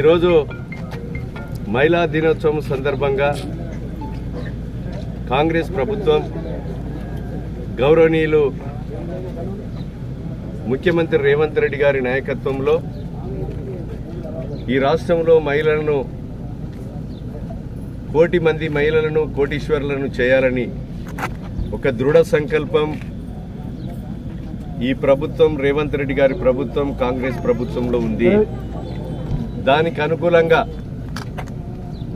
ఈరోజు మహిళా దినోత్సవం సందర్భంగా కాంగ్రెస్ ప్రభుత్వం గౌరవనీయులు ముఖ్యమంత్రి రేవంత్ రెడ్డి గారి నాయకత్వంలో ఈ రాష్ట్రంలో మహిళలను కోటి మంది మహిళలను కోటీశ్వరులను చేయాలని ఒక దృఢ సంకల్పం ఈ ప్రభుత్వం రేవంత్ రెడ్డి గారి ప్రభుత్వం కాంగ్రెస్ ప్రభుత్వంలో ఉంది. దానికి అనుకూలంగా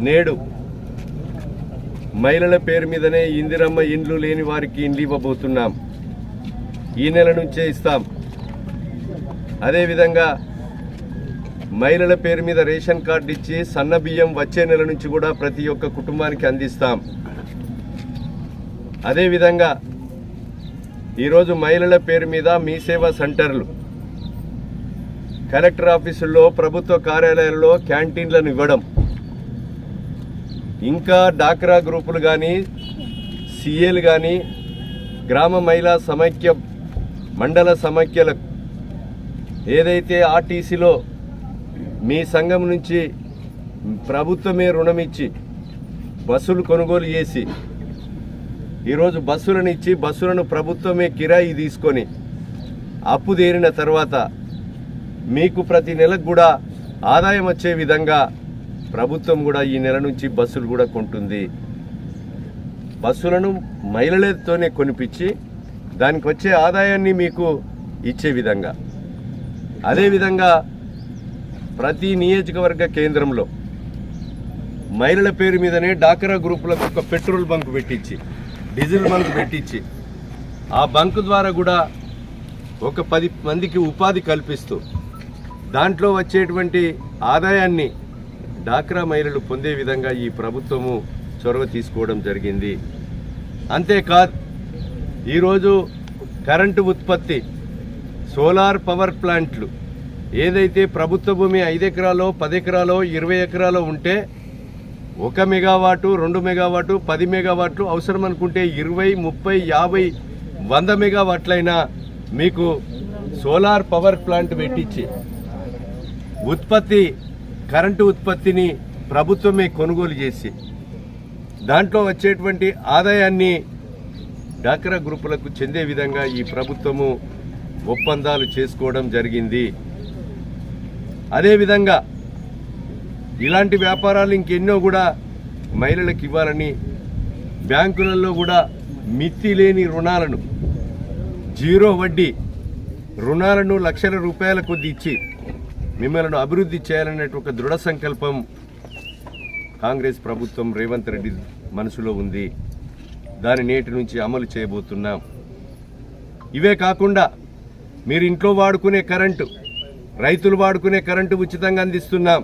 నేడు మహిళల పేరు మీదనే ఇందిరమ్మ ఇండ్లు లేని వారికి ఇండ్లు ఇవ్వబోతున్నాం. ఈ నెల నుంచే ఇస్తాం. అదేవిధంగా మహిళల పేరు మీద రేషన్ కార్డు ఇచ్చి సన్న బియ్యం వచ్చే నెల నుంచి కూడా ప్రతి ఒక్క కుటుంబానికి అందిస్తాం. అదేవిధంగా ఈరోజు మహిళల పేరు మీద మీ సేవా సెంటర్లు కలెక్టర్ ఆఫీసుల్లో ప్రభుత్వ కార్యాలయాల్లో క్యాంటీన్లను ఇవ్వడం. ఇంకా డాక్రా గ్రూపులు కానీ సిఏలు కానీ గ్రామ మహిళా సమైక్య మండల సమైక్యల ఏదైతే ఆర్టీసీలో మీ సంఘం నుంచి ప్రభుత్వమే రుణం ఇచ్చి బస్సులు కొనుగోలు చేసి ఈరోజు బస్సులను ఇచ్చి బస్సులను ప్రభుత్వమే కిరాయి తీసుకొని అప్పు తీరిన తర్వాత మీకు ప్రతి నెలకు కూడా ఆదాయం వచ్చే విధంగా ప్రభుత్వం కూడా ఈ నెల నుంచి బస్సులు కూడా కొంటుంది. బస్సులను మహిళలతోనే కొనిపించి దానికి వచ్చే ఆదాయాన్ని మీకు ఇచ్చే విధంగా. అదేవిధంగా ప్రతి నియోజకవర్గ కేంద్రంలో మహిళల పేరు మీదనే డాకరా గ్రూపులకు ఒక పెట్రోల్ బంక్ పెట్టించి డీజిల్ బంక్ పెట్టించి ఆ బంక్ ద్వారా కూడా ఒక పది మందికి ఉపాధి కల్పిస్తూ దాంట్లో వచ్చేటువంటి ఆదాయాన్ని డాక్రా మహిళలు పొందే విధంగా ఈ ప్రభుత్వము చొరవ తీసుకోవడం జరిగింది. అంతేకాదు ఈరోజు కరెంటు ఉత్పత్తి సోలార్ పవర్ ప్లాంట్లు ఏదైతే ప్రభుత్వ భూమి ఐదు ఎకరాలో పది ఎకరాలో ఇరవై ఎకరాలో ఉంటే ఒక మెగావాటు రెండు మెగావాటు పది మెగావాట్లు అవసరం అనుకుంటే ఇరవై ముప్పై యాభై వంద మెగావాట్లైనా మీకు సోలార్ పవర్ ప్లాంట్ పెట్టించి ఉత్పత్తి కరెంటు ఉత్పత్తిని ప్రభుత్వమే కొనుగోలు చేసి దాంట్లో వచ్చేటువంటి ఆదాయాన్ని డాక్రా గ్రూపులకు చెందే విధంగా ఈ ప్రభుత్వము ఒప్పందాలు చేసుకోవడం జరిగింది. అదేవిధంగా ఇలాంటి వ్యాపారాలు ఇంకెన్నో కూడా మహిళలకు ఇవ్వాలని బ్యాంకులలో కూడా మిత్తి లేని రుణాలను జీరో వడ్డీ రుణాలను లక్షల రూపాయల కొద్ది ఇచ్చి మిమ్మల్ని అభివృద్ధి చేయాలనే ఒక దృఢ సంకల్పం కాంగ్రెస్ ప్రభుత్వం రేవంత్ రెడ్డి మనసులో ఉంది. దాని నేటి నుంచి అమలు చేయబోతున్నాం. ఇవే కాకుండా మీరు ఇంట్లో వాడుకునే కరెంటు రైతులు వాడుకునే కరెంటు ఉచితంగా అందిస్తున్నాం.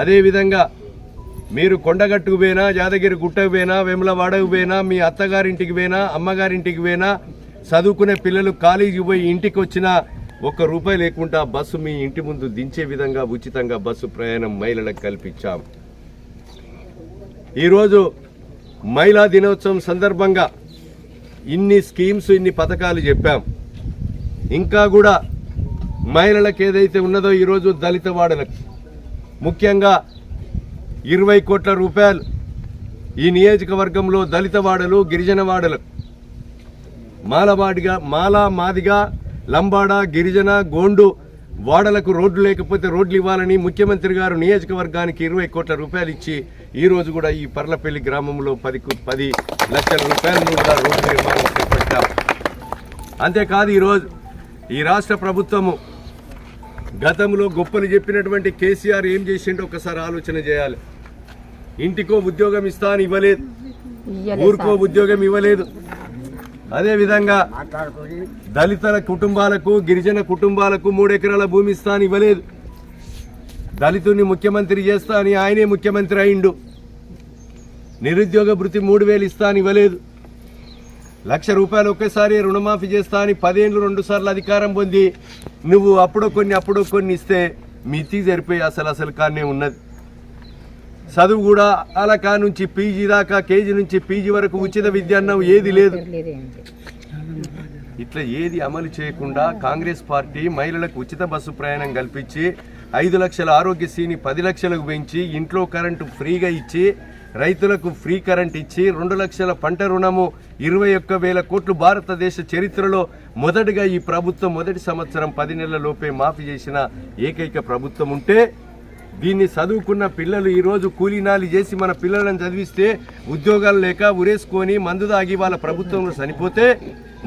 అదేవిధంగా మీరు కొండగట్టుకు పోయినా యాదగిరి గుట్టకు పోయినా వెమలవాడకు పోయినా మీ అత్తగారింటికి పోయినా అమ్మగారింటికి పోయినా చదువుకునే పిల్లలు కాలేజీకి పోయి ఇంటికి వచ్చినా ఒక్క రూపాయి లేకుండా బస్సు మీ ఇంటి ముందు దించే విధంగా ఉచితంగా బస్సు ప్రయాణం మహిళలకు కల్పించాం. ఈరోజు మహిళా దినోత్సవం సందర్భంగా ఇన్ని స్కీమ్స్ ఇన్ని పథకాలు చెప్పాం. ఇంకా కూడా మహిళలకు ఏదైతే ఉన్నదో ఈరోజు దళిత వాడలకు ముఖ్యంగా ఇరవై కోట్ల రూపాయలు ఈ నియోజకవర్గంలో దళిత వాడలు గిరిజన వాడలకు మాలవాడిగా మాలా మాదిగా లంబాడ గిరిజన గోండు వాడలకు రోడ్లు లేకపోతే రోడ్లు ఇవ్వాలని ముఖ్యమంత్రి గారు నియోజకవర్గానికి ఇరవై కోట్ల రూపాయలు ఇచ్చి ఈ రోజు కూడా ఈ పర్లపల్లి గ్రామంలో పది పది లక్షల రూపాయలను కూడా రోడ్డు నిర్మాణం చేపట్టాం. అంతేకాదు ఈరోజు ఈ రాష్ట్ర ప్రభుత్వము గతంలో గొప్పలు చెప్పినటువంటి కేసీఆర్ ఏం చేసిండో ఒకసారి ఆలోచన చేయాలి. ఇంటికో ఉద్యోగం ఇస్తా అని ఇవ్వలేదు. ఊరికో ఉద్యోగం ఇవ్వలేదు. అదే విధంగా దళితుల కుటుంబాలకు గిరిజన కుటుంబాలకు మూడు ఎకరాల భూమి ఇస్తా అని ఇవ్వలేదు. దళితుడిని ముఖ్యమంత్రి చేస్తా అని ఆయనే ముఖ్యమంత్రి అయిండు. నిరుద్యోగ భృతి మూడు వేలు ఇస్తా అని ఇవ్వలేదు. లక్ష రూపాయలు ఒకేసారి రుణమాఫీ చేస్తా అని పదేళ్ళు రెండు సార్లు అధికారం పొంది నువ్వు అప్పుడో కొన్ని అప్పుడో కొన్ని ఇస్తే మితి జరిపోయి అసలు అసలు కానే ఉన్నది. చదువు కూడా అలకా నుంచి పీజీ దాకా కేజీ నుంచి పీజీ వరకు ఉచిత విద్య అన్నం ఏది లేదు. ఇట్లా ఏది అమలు చేయకుండా కాంగ్రెస్ పార్టీ మహిళలకు ఉచిత బస్సు ప్రయాణం కల్పించి ఐదు లక్షల ఆరోగ్యశ్రీని పది లక్షలకు పెంచి ఇంట్లో కరెంటు ఫ్రీగా ఇచ్చి రైతులకు ఫ్రీ కరెంట్ ఇచ్చి రెండు లక్షల పంట రుణము ఇరవై ఒక్క వేల కోట్లు భారతదేశ చరిత్రలో మొదటిగా ఈ ప్రభుత్వం మొదటి సంవత్సరం పది నెలల లోపే మాఫీ చేసిన ఏకైక ప్రభుత్వం ఉంటే దీన్ని చదువుకున్న పిల్లలు ఈరోజు కూలీనాలు చేసి మన పిల్లలను చదివిస్తే ఉద్యోగాలు లేక ఉరేసుకొని మందు తాగి వాళ్ళ ప్రభుత్వంలో చనిపోతే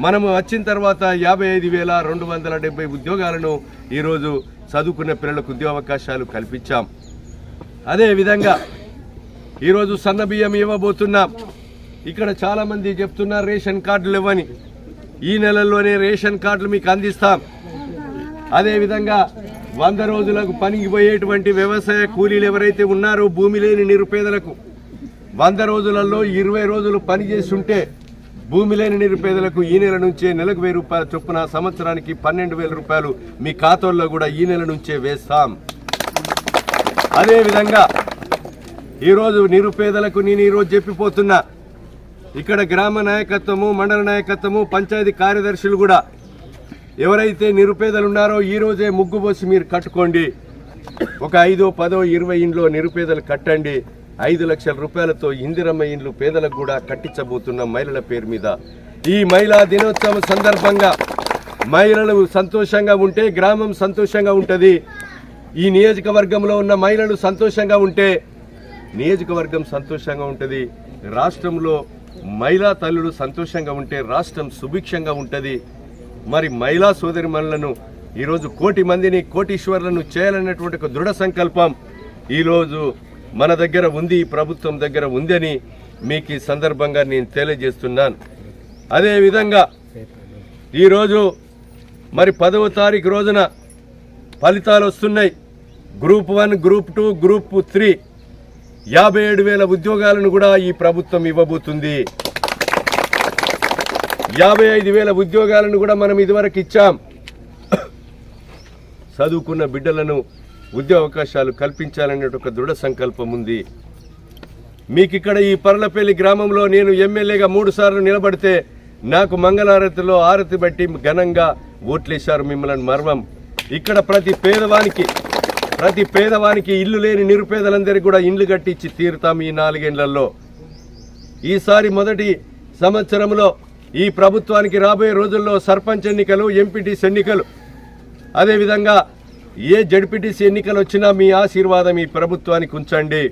మనము వచ్చిన తర్వాత యాభై ఐదు వేల రెండు వందల డెబ్బై ఉద్యోగాలను ఈరోజు చదువుకున్న పిల్లలకు ఉద్యోగావకాశాలు కల్పించాం. అదేవిధంగా ఈరోజు సన్న బియ్యం ఇవ్వబోతున్నాం ఇక్కడ చాలామంది చెప్తున్నారు రేషన్ కార్డులు ఇవ్వని. ఈ నెలలోనే రేషన్ కార్డులు మీకు అందిస్తాం. అదేవిధంగా వంద రోజులకు పనికి పోయేటువంటి వ్యవసాయ కూలీలు ఎవరైతే ఉన్నారో భూమి లేని నిరుపేదలకు వంద రోజులలో ఇరవై రోజులు పని చేస్తుంటే భూమి లేని నిరుపేదలకు ఈ నెల నుంచే నెలకు వెయ్యి రూపాయల చొప్పున సంవత్సరానికి పన్నెండు వేల రూపాయలు మీ ఖాతాల్లో కూడా ఈ నెల నుంచే వేస్తాం. అదేవిధంగా ఈరోజు నిరుపేదలకు నేను ఈరోజు చెప్పిపోతున్నా ఇక్కడ గ్రామ నాయకత్వము మండల నాయకత్వము పంచాయతీ కార్యదర్శులు కూడా ఎవరైతే నిరుపేదలు ఉన్నారో ఈరోజే ముగ్గు పోసి మీరు కట్టుకోండి. ఒక ఐదో పదో ఇరవై ఇండ్లో నిరుపేదలు కట్టండి. ఐదు లక్షల రూపాయలతో ఇందిరమ్మ ఇండ్లు పేదలకు కూడా కట్టించబోతున్న మహిళల పేరు మీద. ఈ మహిళా దినోత్సవం సందర్భంగా మహిళలు సంతోషంగా ఉంటే గ్రామం సంతోషంగా ఉంటుంది. ఈ నియోజకవర్గంలో ఉన్న మహిళలు సంతోషంగా ఉంటే నియోజకవర్గం సంతోషంగా ఉంటుంది. రాష్ట్రంలో మహిళా తల్లులు సంతోషంగా ఉంటే రాష్ట్రం సుభిక్షంగా ఉంటుంది. మరి మహిళా సోదరిమణులను ఈరోజు కోటి మందిని కోటీశ్వర్లను చేయాలన్నటువంటి ఒక దృఢ సంకల్పం ఈరోజు మన దగ్గర ఉంది ప్రభుత్వం దగ్గర ఉందని మీకు ఈ సందర్భంగా నేను తెలియజేస్తున్నాను. అదేవిధంగా ఈరోజు మరి పదవ తారీఖు రోజున ఫలితాలు వస్తున్నాయి. Group one group two group three యాభై ఏడు వేల ఉద్యోగాలను కూడా ఈ ప్రభుత్వం ఇవ్వబోతుంది. యాభై ఐదు వేల ఉద్యోగాలను కూడా మనం ఇదివరకు ఇచ్చాం. చదువుకున్న బిడ్డలను ఉద్యోగ అవకాశాలు కల్పించాలనే ఒక దృఢ సంకల్పం ఉంది. మీకు ఇక్కడ ఈ పర్లపల్లి గ్రామంలో నేను ఎమ్మెల్యేగా మూడు సార్లు నిలబడితే నాకు మంగళారతిలో ఆరతి బట్టి ఘనంగా ఓట్లేశారు మిమ్మల్ని మర్మం. ఇక్కడ ప్రతి పేదవానికి ప్రతి పేదవానికి ఇల్లు లేని నిరుపేదలందరికీ కూడా ఇండ్లు కట్టించి తీరుతాం ఈ నాలుగేళ్ళలో ఈసారి మొదటి సంవత్సరంలో ఈ ప్రభుత్వానికి రాబోయే రోజుల్లో సర్పంచ్ ఎన్నికలు ఎంపీటీసీ ఎన్నికలు. అదేవిధంగా ఏ జడ్పీటీసీ ఎన్నికలు వచ్చినా మీ ఆశీర్వాదం ఈ ప్రభుత్వానికి ఉంచండి.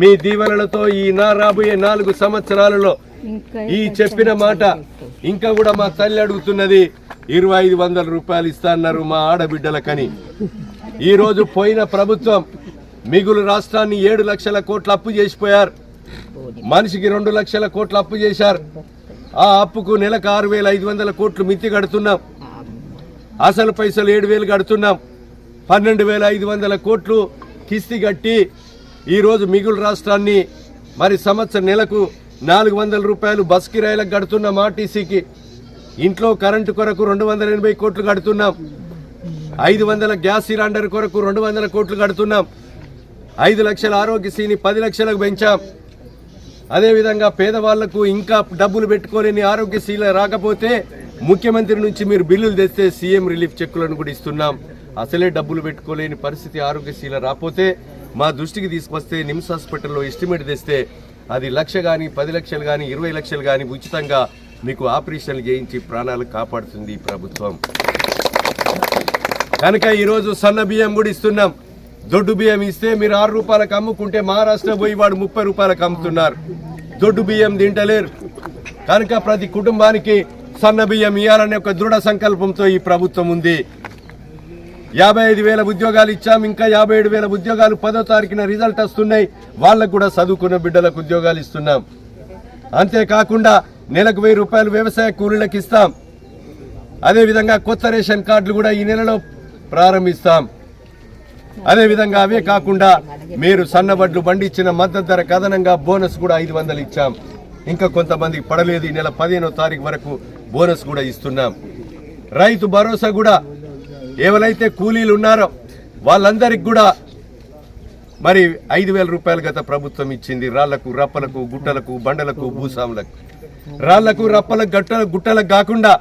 మీ దీవెనలతో ఈ నా రాబోయే నాలుగు సంవత్సరాలలో ఈ చెప్పిన మాట ఇంకా కూడా మా తల్లి అడుగుతున్నది ఇరవై ఐదు వందల రూపాయలు ఇస్తా అన్నారు మా ఆడబిడ్డలకని. ఈ రోజు పోయిన ప్రభుత్వం మిగులు రాష్ట్రాన్ని ఏడు లక్షల కోట్ల అప్పు చేసిపోయారు. మనిషికి రెండు లక్షల కోట్ల అప్పు చేశారు. ఆ అప్పుకు నెలకు ఆరు వేల ఐదు వందల కోట్లు మిత్తి కడుతున్నాం. అసలు పైసలు ఏడు వేలు కడుతున్నాం. పన్నెండు వేల ఐదు వందల కోట్లు కిస్తి కట్టి ఈరోజు మిగులు రాష్ట్రాన్ని మరి సంవత్సరం నెలకు నాలుగు వందల రూపాయలు బస్ కిరాయిలకు కడుతున్నాం ఆర్టీసీకి. ఇంట్లో కరెంటు కొరకు రెండు వందల ఎనభై కోట్లు కడుతున్నాం. ఐదు వందల గ్యాస్ సిలిండర్ కొరకు రెండు వందల కోట్లు కడుతున్నాం. ఐదు లక్షల ఆరోగ్యశ్రీని పది లక్షలకు పెంచాం. అదేవిధంగా పేదవాళ్ళకు ఇంకా డబ్బులు పెట్టుకోలేని ఆరోగ్యశీల రాకపోతే ముఖ్యమంత్రి నుంచి మీరు బిల్లులు తెస్తే సీఎం రిలీఫ్ చెక్కులను కూడా ఇస్తున్నాం. అసలే డబ్బులు పెట్టుకోలేని పరిస్థితి ఆరోగ్యశీల రాకపోతే మా దృష్టికి తీసుకొస్తే నిమ్స్ హాస్పిటల్లో ఎస్టిమేట్ తెస్తే అది లక్ష కానీ పది లక్షలు కానీ ఇరవై లక్షలు కానీ ఉచితంగా మీకు ఆపరేషన్లు చేయించి ప్రాణాలు కాపాడుతుంది ఈ ప్రభుత్వం. కనుక ఈరోజు సన్న బియ్యం కూడా ఇస్తున్నాం. దొడ్డు బియ్యం ఇస్తే మీరు ఆరు రూపాయలకు అమ్ముకుంటే మహారాష్ట్ర పోయి వాడు ముప్పై రూపాయలకు అమ్ముతున్నారు. దొడ్డు బియ్యం తింటలేరు. కనుక ప్రతి కుటుంబానికి సన్న బియ్యం ఇవ్వాలనే ఒక దృఢ సంకల్పంతో ఈ ప్రభుత్వం ఉంది. యాభై ఐదు వేల ఉద్యోగాలు ఇచ్చాం ఇంకా యాభై ఏడు వేల ఉద్యోగాలు పదో తారీఖున రిజల్ట్ వస్తున్నాయి. వాళ్ళకు కూడా చదువుకున్న బిడ్డలకు ఉద్యోగాలు ఇస్తున్నాం. అంతేకాకుండా నెలకు వెయ్యి రూపాయలు వ్యవసాయ కూలీలకు ఇస్తాం. అదేవిధంగా కొత్త రేషన్ కార్డులు కూడా ఈ నెలలో ప్రారంభిస్తాం. అదేవిధంగా అవే కాకుండా మీరు సన్నబడ్లు బండి ఇచ్చిన మద్దతు ధర కథనంగా బోనస్ కూడా ఐదు వందలు ఇచ్చాం. ఇంకా కొంతమందికి పడలేదు. ఈ నెల పదిహేనో తారీఖు వరకు బోనస్ కూడా ఇస్తున్నాం. రైతు భరోసా కూడా ఎవరైతే కూలీలు ఉన్నారో వాళ్ళందరికి కూడా మరి ఐదు వేల రూపాయలు గత ప్రభుత్వం ఇచ్చింది. రాళ్ళకు రప్పలకు గుట్టలకు బండలకు భూసాములకు రాళ్ళకు రప్పలకు గట్టలకు గుట్టలకు కాకుండా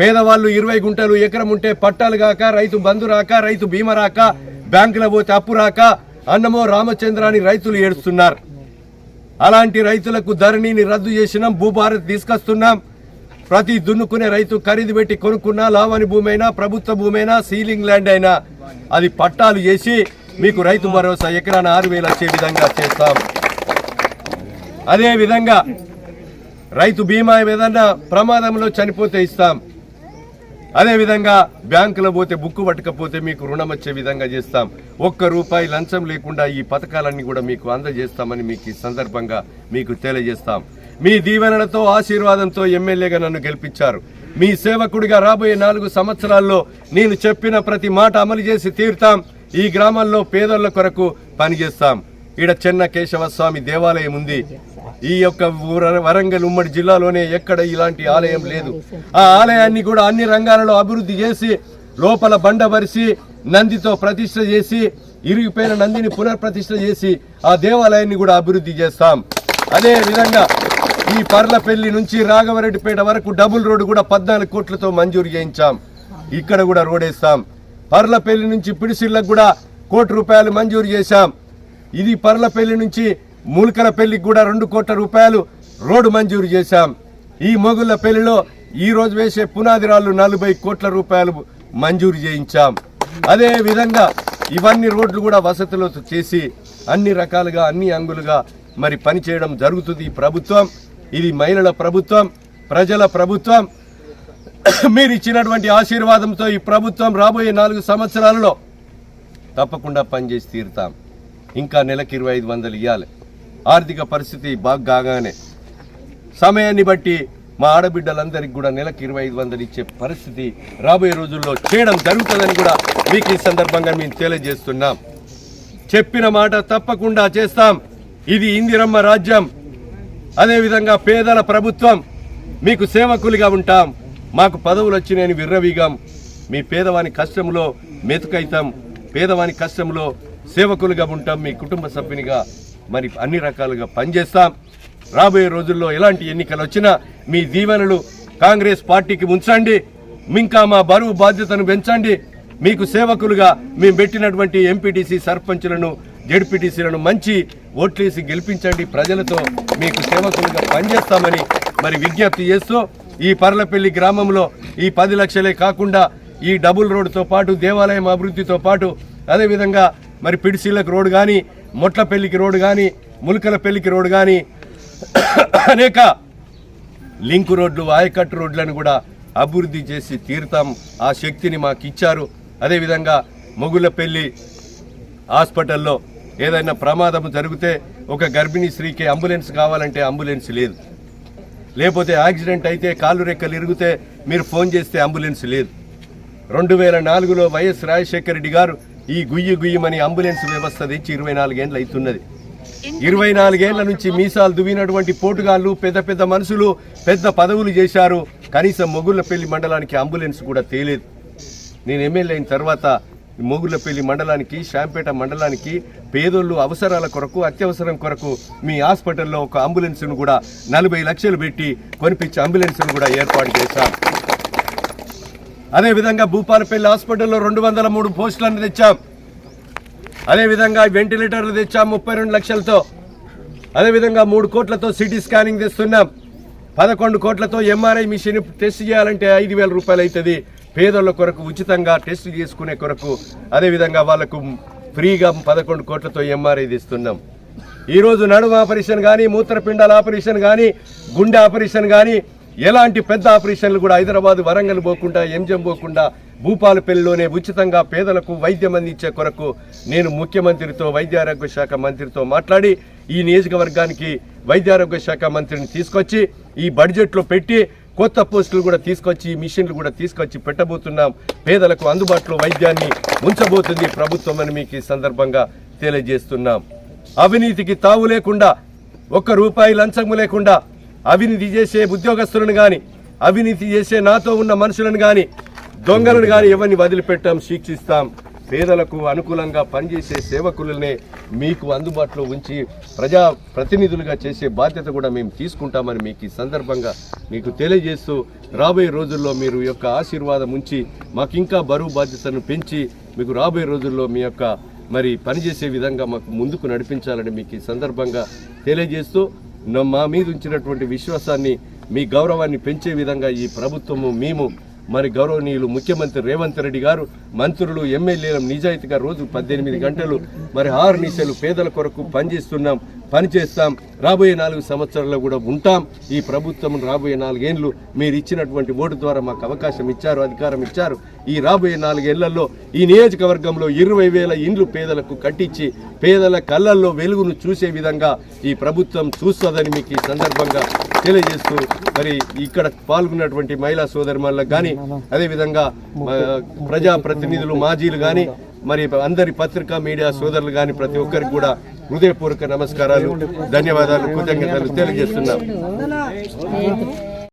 పేదవాళ్ళు ఇరవై గుంటలు ఎకరం ఉంటే పట్టాలు కాక రైతు బంధు రాక రైతు బీమా రాక బ్యాంకులో పోతే అప్పు రాక అన్నమో రామచంద్రాని రైతులు ఏడుస్తున్నారు. అలాంటి రైతులకు ధరణిని రద్దు చేసినాం భూభారత్ తీసుకొస్తున్నాం. ప్రతి దున్నుకునే రైతు ఖరీదు పెట్టి కొనుక్కున్నా లావని భూమి అయినా ప్రభుత్వ భూమి అయినా సీలింగ్ ల్యాండ్ అయినా అది పట్టాలు చేసి మీకు రైతు భరోసా ఎకరాన ఆరు వేలు వచ్చే విధంగా చేస్తాం. అదేవిధంగా రైతు బీమా ఏదన్నా ప్రమాదంలో చనిపోతే ఇస్తాం. అదేవిధంగా బ్యాంకులో పోతే బుక్కు పట్టకపోతే మీకు రుణం వచ్చే విధంగా చేస్తాం. ఒక్క రూపాయి లంచం లేకుండా ఈ పథకాలన్నీ కూడా మీకు అందజేస్తామని మీకు ఈ సందర్భంగా మీకు తెలియజేస్తాం. మీ దీవెనలతో ఆశీర్వాదంతో ఎమ్మెల్యేగా నన్ను గెలిపించారు. మీ సేవకుడిగా రాబోయే నాలుగు సంవత్సరాల్లో నేను చెప్పిన ప్రతి మాట అమలు చేసి తీరుతాం. ఈ గ్రామాల్లో పేదోళ్ళ కొరకు పనిచేస్తాం. ఈడ చెన్న కేశవ స్వామి దేవాలయం ఉంది. ఈ యొక్క వరంగల్ ఉమ్మడి జిల్లాలోనే ఎక్కడ ఇలాంటి ఆలయం లేదు. ఆ ఆలయాన్ని కూడా అన్ని రంగాలలో అభివృద్ధి చేసి లోపల బండబరిసి నందితో ప్రతిష్ట చేసి ఇరిగిపోయిన నందిని పునర్ప్రతిష్ఠ చేసి ఆ దేవాలయాన్ని కూడా అభివృద్ధి చేస్తాం. అదే విధంగా ఈ పర్లపల్లి నుంచి రాఘవరెడ్డిపేట వరకు డబుల్ రోడ్డు కూడా పద్నాలుగు కోట్లతో మంజూరు చేయించాం. ఇక్కడ కూడా రోడ్ వేస్తాం. పర్లపల్లి నుంచి పిడిసిళ్ళకు కూడా కోటి రూపాయలు మంజూరు చేశాం. ఇది పర్లపల్లి నుంచి మూలకల పెళ్ళికి కూడా రెండు కోట్ల రూపాయలు రోడ్డు మంజూరు చేశాం. ఈ మొగుళ్ళ పెళ్ళిలో ఈ రోజు వేసే పునాది రాళ్ళు నలభై కోట్ల రూపాయలు మంజూరు చేయించాం. అదే విధంగా ఇవన్నీ రోడ్లు కూడా వసతులు చేసి అన్ని రకాలుగా అన్ని అంగులుగా మరి పనిచేయడం జరుగుతుంది ఈ ప్రభుత్వం. ఇది మహిళల ప్రభుత్వం ప్రజల ప్రభుత్వం. మీరు ఇచ్చినటువంటి ఆశీర్వాదంతో ఈ ప్రభుత్వం రాబోయే నాలుగు సంవత్సరాలలో తప్పకుండా పనిచేసి తీరుతాం. ఇంకా నెలకి ఇరవై ఐదు వందలు ఇవ్వాలి ఆర్థిక పరిస్థితి బాగా కాగానే సమయాన్ని బట్టి మా ఆడబిడ్డలందరికీ కూడా నెలకి ఇరవై ఐదు వందలు ఇచ్చే పరిస్థితి రాబోయే రోజుల్లో చేయడం జరుగుతుందని కూడా మీకు ఈ సందర్భంగా మేము తెలియజేస్తున్నాం. చెప్పిన మాట తప్పకుండా చేస్తాం. ఇది ఇందిరమ్మ రాజ్యం. అదేవిధంగా పేదల ప్రభుత్వం. మీకు సేవకులుగా ఉంటాం. మాకు పదవులు వచ్చినాయని విర్రవీగాం. మీ పేదవాని కష్టంలో మెతుకైతాం. పేదవాని కష్టంలో సేవకులుగా ఉంటాం మీ కుటుంబ సభ్యునిగా మరి అన్ని రకాలుగా పనిచేస్తాం. రాబోయే రోజుల్లో ఎలాంటి ఎన్నికలు వచ్చినా మీ దీవెనలు కాంగ్రెస్ పార్టీకి ఉంచండి. ఇంకా మా బరువు బాధ్యతను పెంచండి. మీకు సేవకులుగా మేము పెట్టినటువంటి ఎంపీటీసీ సర్పంచులను జడ్పీటీసీలను మంచి ఓట్లేసి గెలిపించండి. ప్రజలతో మీకు సేవకులుగా పనిచేస్తామని మరి విజ్ఞప్తి చేస్తూ ఈ పర్లపల్లి గ్రామంలో ఈ పది లక్షలే కాకుండా ఈ డబుల్ రోడ్డుతో పాటు దేవాలయం అభివృద్ధితో పాటు అదేవిధంగా మరి పిడిసీలకు రోడ్డు కానీ మొట్లపల్లికి రోడ్డు కానీ ములకల పెళ్ళికి రోడ్డు కానీ అనేక లింక్ రోడ్లు ఆయకట్టు రోడ్లను కూడా అభివృద్ధి చేసి తీరుతాం. ఆ శక్తిని మాకు ఇచ్చారు అదేవిధంగా మొగుళ్ళపల్లి హాస్పిటల్లో ఏదైనా ప్రమాదం జరిగితే ఒక గర్భిణీ స్త్రీకి అంబులెన్స్ కావాలంటే అంబులెన్స్ లేదు. లేకపోతే యాక్సిడెంట్ అయితే కాళ్ళు రెక్కలు ఇరిగితే మీరు ఫోన్ చేస్తే అంబులెన్స్ లేదు. రెండు వేల నాలుగులో వైఎస్ రాజశేఖర రెడ్డి గారు ఈ గుయ్యి గుయ్యమని అంబులెన్స్ వ్యవస్థ తెచ్చి ఇరవై నాలుగేండ్లు అవుతున్నది. ఇరవై నాలుగేళ్ళ నుంచి మీసాలు దువ్వినటువంటి పోటుగాళ్ళు పెద్ద పెద్ద మనుషులు పెద్ద పదవులు చేశారు. కనీసం మొగుళ్ళపల్లి మండలానికి అంబులెన్స్ కూడా తేలేదు. నేను ఎమ్మెల్యే అయిన తర్వాత మొగుళ్ళపల్లి మండలానికి శాంపేట మండలానికి పేదోళ్ళు అవసరాల కొరకు అత్యవసరం కొరకు మీ హాస్పిటల్లో ఒక అంబులెన్స్ను కూడా నలభై లక్షలు పెట్టి కొనిపించి అంబులెన్స్ను కూడా ఏర్పాటు చేశాం అదేవిధంగా భూపాలపల్లి హాస్పిటల్లో రెండు వందల మూడు పోస్టులను తెచ్చాం. అదేవిధంగా వెంటిలేటర్లు తెచ్చాం ముప్పై రెండు లక్షలతో. అదేవిధంగా మూడు కోట్లతో సిటీ స్కానింగ్ తెస్తున్నాం. పదకొండు కోట్లతో ఎంఆర్ఐ మిషన్ టెస్ట్ చేయాలంటే ఐదు వేల రూపాయలు అవుతుంది. పేదోళ్ళ కొరకు ఉచితంగా టెస్ట్ చేసుకునే కొరకు. అదేవిధంగా వాళ్ళకు ఫ్రీగా పదకొండు కోట్లతో ఎంఆర్ఐ తెస్తున్నాం. ఈరోజు నడుము ఆపరేషన్ కానీ మూత్రపిండాల ఆపరేషన్ కానీ గుండె ఆపరేషన్ కానీ ఎలాంటి పెద్ద ఆపరేషన్లు కూడా హైదరాబాద్ వరంగల్ పోకుండా ఎంజం పోకుండా భూపాలపల్లిలోనే ఉచితంగా పేదలకు వైద్యం అందించే కొరకు నేను ముఖ్యమంత్రితో వైద్యారోగ్య శాఖ మంత్రితో మాట్లాడి ఈ నియోజకవర్గానికి వైద్యారోగ్య శాఖ మంత్రిని తీసుకొచ్చి ఈ బడ్జెట్లో పెట్టి కొత్త పోస్టులు కూడా తీసుకొచ్చి మిషన్లు కూడా తీసుకొచ్చి పెట్టబోతున్నాం. పేదలకు అందుబాటులో వైద్యాన్ని ఉంచబోతుంది ప్రభుత్వం అని మీకు ఈ సందర్భంగా తెలియజేస్తున్నాం. అవినీతికి తావు లేకుండా ఒక్క రూపాయి లంచము లేకుండా అవినీతి చేసే ఉద్యోగస్తులను కానీ అవినీతి చేసే నాతో ఉన్న మనుషులను కానీ దొంగలను కానీ ఎవరిని వదిలిపెట్టాం శిక్షిస్తాం. పేదలకు అనుకూలంగా పనిచేసే సేవకులనే మీకు అందుబాటులో ఉంచి ప్రజా ప్రతినిధులుగా చేసే బాధ్యత కూడా మేము తీసుకుంటామని మీకు ఈ సందర్భంగా మీకు తెలియజేస్తూ రాబోయే రోజుల్లో మీరు యొక్క ఆశీర్వాదం ఉంచి మాకు ఇంకా బరువు బాధ్యతను పెంచి మీకు రాబోయే రోజుల్లో మీ యొక్క మరి పనిచేసే విధంగా మాకు ముందుకు నడిపించాలని మీకు ఈ సందర్భంగా తెలియజేస్తూ మా మీద ఉంచినటువంటి విశ్వాసాన్ని మీ గౌరవాన్ని పెంచే విధంగా ఈ ప్రభుత్వము మేము మరి గౌరవనీయులు ముఖ్యమంత్రి రేవంత్ రెడ్డి గారు మంత్రులు ఎమ్మెల్యేలు నిజాయితీగా రోజు పద్దెనిమిది గంటలు మరి ఆరు నిశలు పేదల కొరకు పనిచేస్తున్నాం. పనిచేస్తాం రాబోయే నాలుగు సంవత్సరాల్లో కూడా ఉంటాం. ఈ ప్రభుత్వం రాబోయే నాలుగేండ్లు మీరు ఇచ్చినటువంటి ఓటు ద్వారా మాకు అవకాశం ఇచ్చారు అధికారం ఇచ్చారు. ఈ రాబోయే నాలుగేళ్ళలో ఈ నియోజకవర్గంలో ఇరవై వేల ఇండ్లు పేదలకు కట్టించి పేదల కళ్ళల్లో వెలుగును చూసే విధంగా ఈ ప్రభుత్వం చూస్తుందని మీకు ఈ సందర్భంగా తెలియజేస్తూ మరి ఇక్కడ పాల్గొన్నటువంటి మహిళా సోదరిమణులకు కానీ అదేవిధంగా ప్రజాప్రతినిధులు ప్రజా ప్రతినిధులు మాజీలు కానీ మరి అందరి పత్రికా మీడియా సోదరులు కానీ ప్రతి ఒక్కరికి కూడా హృదయపూర్వక నమస్కారాలు ధన్యవాదాలు కృతజ్ఞతలు తెలియజేస్తున్నాం.